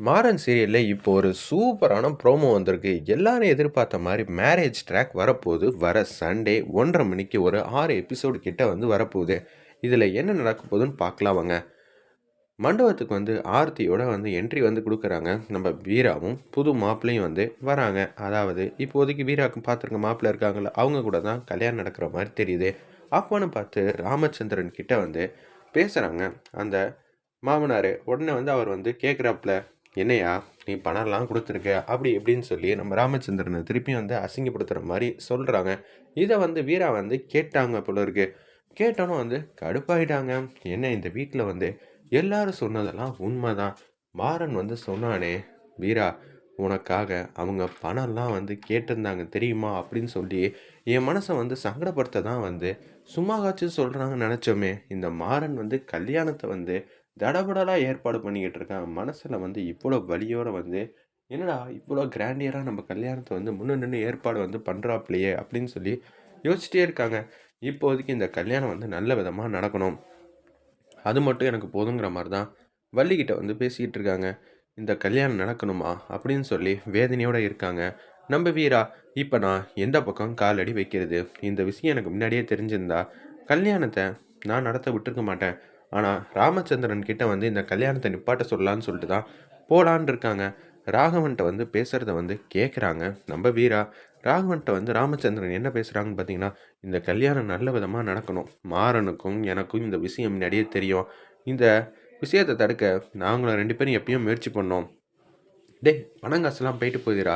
மாறன் சீரியலில் இப்போ ஒரு சூப்பரான ப்ரோமோ வந்திருக்கு. எல்லாரும் எதிர்பார்த்த மாதிரி மேரேஜ் ட்ராக் வரப்போகுது. வர சண்டே ஒன்றரை மணிக்கு ஒரு ஆறு எபிசோடு கிட்ட வந்து வரப்போகுது. இதில் என்ன நடக்க போகுதுன்னு பார்க்கலாம் வாங்க. மண்டபத்துக்கு வந்து ஆர்த்தியோட வந்து என்ட்ரி வந்து கொடுக்குறாங்க. நம்ம வீராவும் புது மாப்பிள்ளையும் வந்து வராங்க. அதாவது இப்போதைக்கு வீராவுக்கு பார்த்துருக்க மாப்பிள்ளை இருக்காங்கள அவங்க கூட தான் கல்யாணம் நடக்கிற மாதிரி தெரியுது. அப்போன்னு பார்த்து ராமச்சந்திரன் கிட்ட வந்து பேசுகிறாங்க அந்த மாமனார் உடனே வந்து அவர் வந்து கேட்குறாப்புல என்னையா நீ பணம்லாம் கொடுத்துருக்க அப்படி இப்படின்னு சொல்லி நம்ம ராமச்சந்திரனை திருப்பி வந்து அசிங்கப்படுத்துகிற மாதிரி சொல்கிறாங்க இதை வந்து வீரா வந்து கேட்டாங்க போல இருக்கு. கேட்டோன்னே வந்து கடுப்பாயிட்டாங்க. என்ன இந்த வீட்டில் வந்து எல்லாரும் சொன்னதெல்லாம் உண்மைதான். மாறன் வந்து சொன்னானே வீரா உனக்காக அவங்க பணம்லாம் வந்து கேட்டிருந்தாங்க தெரியுமா? அப்படின்னு சொல்லி என் மனசை வந்து சங்கடப்படுத்த தான் வந்து சும்மா காய்ச்சி சொல்கிறாங்கன்னு நினச்சோமே. இந்த மாறன் வந்து கல்யாணத்தை வந்து தடபடலாக ஏற்பாடு பண்ணிக்கிட்டு இருக்கேன். மனசில் வந்து இவ்வளோ வலியோடு வந்து என்னடா இவ்வளோ கிராண்டியராக நம்ம கல்யாணத்தை வந்து முன்ன நின்று ஏற்பாடு வந்து பண்ணுறாப்லையே அப்படின்னு சொல்லி யோசிச்சிட்டே இருக்காங்க. இப்போதைக்கு இந்த கல்யாணம் வந்து நல்ல விதமாக நடக்கணும். அது மட்டும் எனக்கு போதுங்கிற மாதிரி தான் வள்ளிக்கிட்ட வந்து பேசிக்கிட்டு இருக்காங்க. இந்த கல்யாணம் நடக்கணுமா? அப்படின்னு சொல்லி வேதனையோடு இருக்காங்க. நம்ம வீரா இப்போ நான் எந்த பக்கம் காலடி வைக்கிறது? இந்த விஷயம் எனக்கு முன்னாடியே தெரிஞ்சிருந்தா கல்யாணத்தை நான் நடத்த விட்டுருக்க மாட்டேன். ஆனால் ராமச்சந்திரன் கிட்ட வந்து இந்த கல்யாணத்தை நிப்பாட்ட சொல்லலான்னு சொல்லிட்டு தான் போலான் இருக்காங்க. ராகவன்கிட்ட வந்து பேசுகிறத வந்து கேட்குறாங்க நம்ம வீரா ராகவன்கிட்ட வந்து ராமச்சந்திரன் என்ன பேசுகிறாங்கன்னு பார்த்தீங்கன்னா இந்த கல்யாணம் நல்ல விதமாக நடக்கணும். மாறனுக்கும் எனக்கும் இந்த விஷயம் முன்னாடியே தெரியும். இந்த விஷயத்தை தடுக்க நாங்களும் ரெண்டு பேரும் எப்பயும் முயற்சி பண்ணோம். டே பணங்காசுலாம் போயிட்டு போயிடுறா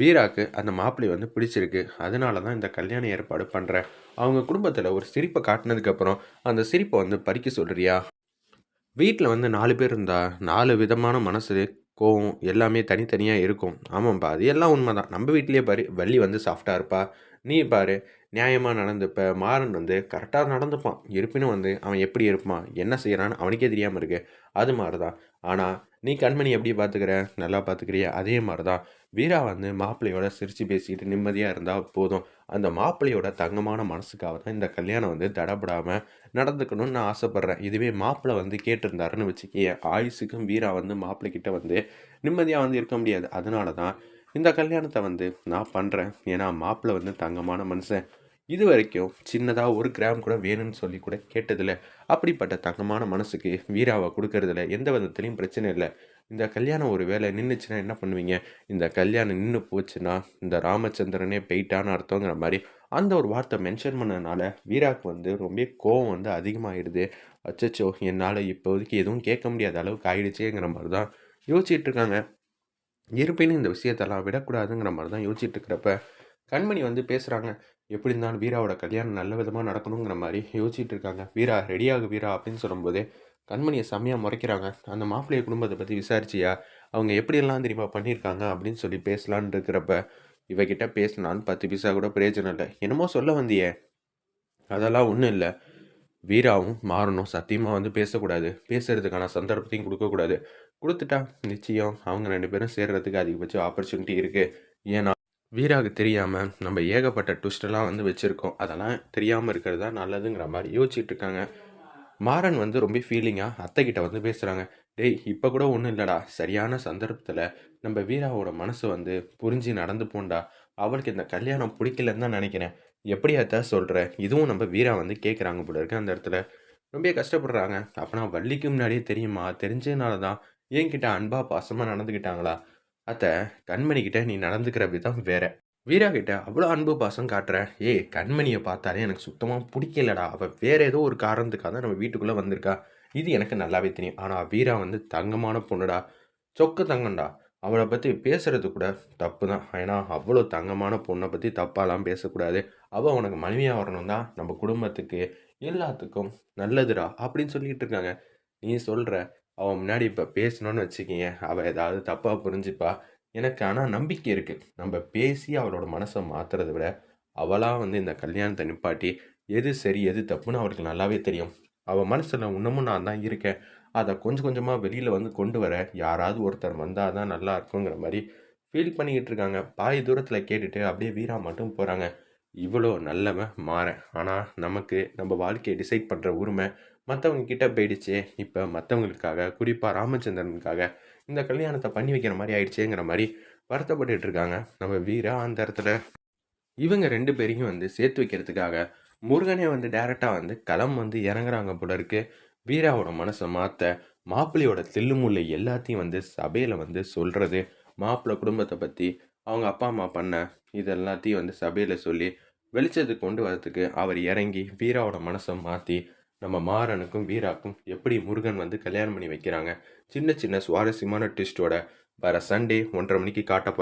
வீராக்கு அந்த மாப்பிள்ளை வந்து பிடிச்சிருக்கு. அதனால தான் இந்த கல்யாண ஏற்பாடு பண்ணுறேன் அவங்க குடும்பத்தில் ஒரு சிரிப்பை காட்டினதுக்கப்புறம் அந்த சிரிப்பை வந்து பறிக்க சொல்கிறியா வீட்டில் வந்து நாலு பேர் இருந்தால் நாலு விதமான மனசு கோவம் எல்லாமே தனித்தனியாக இருக்கும். ஆமாம்ப்பா அது எல்லாம் உண்மை தான் நம்ம வீட்லேயே பாரு வள்ளி வந்து சாஃப்டாக இருப்பா. நீ பாரு நியாயமாக நடந்துப்ப. மாறன் வந்து கரெக்டாக நடந்துப்பான். இருப்பினும் வந்து அவன் எப்படி இருப்பான்? என்ன செய்கிறான்னு அவனுக்கே தெரியாமல் இருக்கு. அது மாதிரி தான் ஆனால் நீ கண்மணி எப்படி பார்த்துக்கிற நல்லா பார்த்துக்கிறியா அதே மாதிரி தான் வீரா வந்து மாப்பிள்ளையோட சிரித்து பேசிக்கிட்டு நிம்மதியாக இருந்தால் போதும். அந்த மாப்பிள்ளையோட தங்கமான மனசுக்காக தான் இந்த கல்யாணம் வந்து தடப்படாமல் நடந்துக்கணும்னு நான் ஆசைப்பட்றேன். இதுவே மாப்பிள்ளை வந்து கேட்டிருந்தாருன்னு வச்சுக்கிய ஆயுசுக்கும் வீரா வந்து மாப்பிள்ளைக்கிட்ட வந்து நிம்மதியாக வந்து இருக்க முடியாது. அதனால தான் இந்த கல்யாணத்தை வந்து நான் பண்ணுறேன் ஏன்னா மாப்பிள்ளை வந்து தங்கமான மனுஷன். இது வரைக்கும் சின்னதாக ஒரு கிராம் கூட வேணும்னு சொல்லி கூட கேட்டதில்ல. அப்படிப்பட்ட தங்கமான மனசுக்கு வீராவை கொடுக்கறதில்ல. எந்த விதத்துலையும் பிரச்சனை இல்லை. இந்த கல்யாணம் ஒரு வேலை நின்றுச்சுன்னா என்ன பண்ணுவீங்க? இந்த கல்யாணம் நின்று போச்சுன்னா இந்த ராமச்சந்திரனே போயிட்டான்னு அர்த்தங்கிற மாதிரி அந்த ஒரு வார்த்தை மென்ஷன் பண்ணதுனால வீராவுக்கு வந்து ரொம்ப கோவம் வந்து அதிகமாகிடுது அச்சச்சோ என்னால் இப்போதைக்கு எதுவும் கேட்க முடியாத அளவுக்கு ஆயிடுச்சேங்கிற மாதிரி தான் யோசிச்சுட்டு இருக்காங்க. இருப்பினும் இந்த விஷயத்தெல்லாம் விடக்கூடாதுங்கிற மாதிரி தான் யோசிச்சுட்டு இருக்கிறப்ப கண்மணி வந்து பேசுகிறாங்க எப்படி இருந்தாலும் வீராவோட கல்யாணம் நல்ல விதமாக நடக்கணுங்கிற மாதிரி யோசிச்சுட்டு இருக்காங்க. வீரா ரெடியாகு வீரா அப்படின்னு சொல்லும்போதே கண்மணியை செம்மையாக முறைக்கிறாங்க. அந்த மாப்பிள்ளைய குடும்பத்தை பற்றி விசாரிச்சியா? அவங்க எப்படியெல்லாம் தெரியுமா பண்ணியிருக்காங்க அப்படின்னு சொல்லி பேசலான் இருக்கிறப்ப இவகிட்ட பேசினான்னு பத்து பைசா கூட பிரயோஜனம் இல்லை. என்னமோ சொல்ல வந்தியே. அதெல்லாம் ஒன்றும் இல்லை. வீராவும் மாறணும் சத்தியமாக வந்து பேசக்கூடாது. பேசுறதுக்கான சந்தர்ப்பத்தையும் கொடுக்கக்கூடாது. கொடுத்துட்டா நிச்சயம் அவங்க ரெண்டு பேரும் சேர்கிறதுக்கு அதிகபட்ச ஆப்பர்ச்சுனிட்டி இருக்குது ஏன்னா வீராவுக்கு தெரியாமல் நம்ம ஏகப்பட்ட ட்விஸ்டெல்லாம் வந்து வச்சுருக்கோம். அதெல்லாம் தெரியாமல் இருக்கிறது தான் நல்லதுங்கிற மாதிரி யோசிச்சுட்டு இருக்காங்க. மாறன் வந்து ரொம்ப ஃபீலிங்காக அத்தைக்கிட்ட வந்து பேசுகிறாங்க டேய் இப்போ கூட ஒன்றும் இல்லைடா. சரியான சந்தர்ப்பத்தில் நம்ம வீராவோட மனசு வந்து புரிஞ்சு நடந்து போண்டா. அவளுக்கு இந்த கல்யாணம் பிடிக்கலன்னு தான் நினைக்கிறேன். எப்படி சொல்கிற இதுவும் நம்ம வீரா வந்து கேட்குறாங்க போல இருக்கு அந்த இடத்துல. ரொம்ப கஷ்டப்படுறாங்க. அப்போனா வள்ளிக்கு முன்னாடியே தெரியுமா? தெரிஞ்சதுனால தான் என்கிட்ட அன்பா பாசமாக நடந்துக்கிட்டாங்களா அத்தை கண்மணிக்கிட்ட நீ நடந்துக்கிற விதம் வேற. வீரா கிட்ட அவ்வளோ அன்பு பாசம் காட்டுறேன் ஏய் கண்மணியை பார்த்தாலே எனக்கு சுத்தமாக பிடிக்கலடா. அவள் வேற ஏதோ ஒரு காரணத்துக்காக தான் நம்ம வீட்டுக்குள்ளே வந்திருக்கா. இது எனக்கு நல்லாவே தெரியும். ஆனால் வீரா வந்து தங்கமான பொண்ணுடா. சொக்க தங்கம்டா. அவளை பற்றி பேசுறது கூட தப்பு தான் ஏன்னா அவ்வளோ தங்கமான பொண்ணை பற்றி தப்பாலாம் பேசக்கூடாது. அவள் உனக்கு மனைவியாக வரணும் தான் நம்ம குடும்பத்துக்கு எல்லாத்துக்கும் நல்லதுடா அப்படின்னு சொல்லிகிட்டு இருக்காங்க. நீ சொல்கிற அவன் முன்னாடி இப்போ பேசணும்னு வச்சுக்கிங்க அவள் ஏதாவது தப்பாக புரிஞ்சுப்பா. எனக்கு ஆனால் நம்பிக்கை இருக்குது நம்ம பேசி அவளோட மனசை மாற்றுறத விட அவளாக வந்து இந்த கல்யாணத்தை நிப்பாட்டி எது சரி எது தப்புன்னு அவளுக்கு நல்லாவே தெரியும். அவள் மனசில் இன்னமும் நான் தான் இருக்கேன். அதை கொஞ்சம் கொஞ்சமாக வெளியில் வந்து கொண்டு வர யாராவது ஒருத்தர் வந்தால் தான் நல்லா இருக்குங்கிற மாதிரி ஃபீல் பண்ணிக்கிட்டு இருக்காங்க. பாதி தூரத்தில் கேட்டுட்டு அப்படியே வீரா மட்டும் போகிறாங்க இவ்வளோ நல்லவன் மாறேன். ஆனால் நமக்கு நம்ம வாழ்க்கையை டிசைட் பண்ணுற உரிமை மற்றவங்க கிட்ட போயிடுச்சே. இப்போ மற்றவங்களுக்காக குறிப்பாக ராமச்சந்திரனுக்காக இந்த கல்யாணத்தை பண்ணி வைக்கிற மாதிரி ஆயிடுச்சேங்கிற மாதிரி வருத்தப்பட்டு இருக்காங்க. நம்ம வீரா அந்த இடத்துல இவங்க ரெண்டு பேரையும் வந்து சேர்த்து வைக்கிறதுக்காக முருகனே வந்து டேரெக்டாக வந்து களம் வந்து இறங்குறாங்க போல இருக்கு. வீராவோட மனசை மாற்ற மாப்பிள்ளையோட தில்லுமுல்லை எல்லாத்தையும் வந்து சபையில் வந்து சொல்கிறது மாப்பிள்ளை குடும்பத்தை பற்றி அவங்க அப்பா அம்மா பண்ண இது எல்லாத்தையும் வந்து சபையில் சொல்லி வெளிச்சத்துக்கு கொண்டு வரதுக்கு அவர் இறங்கி வீராவோட மனசை மாற்றி நம்ம மாறனுக்கும் வீராக்கும் எப்படி முருகன் வந்து கல்யாணம் பண்ணி வைக்கிறாங்க? சின்ன சின்ன சுவாரஸ்யமான ட்விஸ்டோட வர சண்டே ஒன்றரை மணிக்கு காட்ட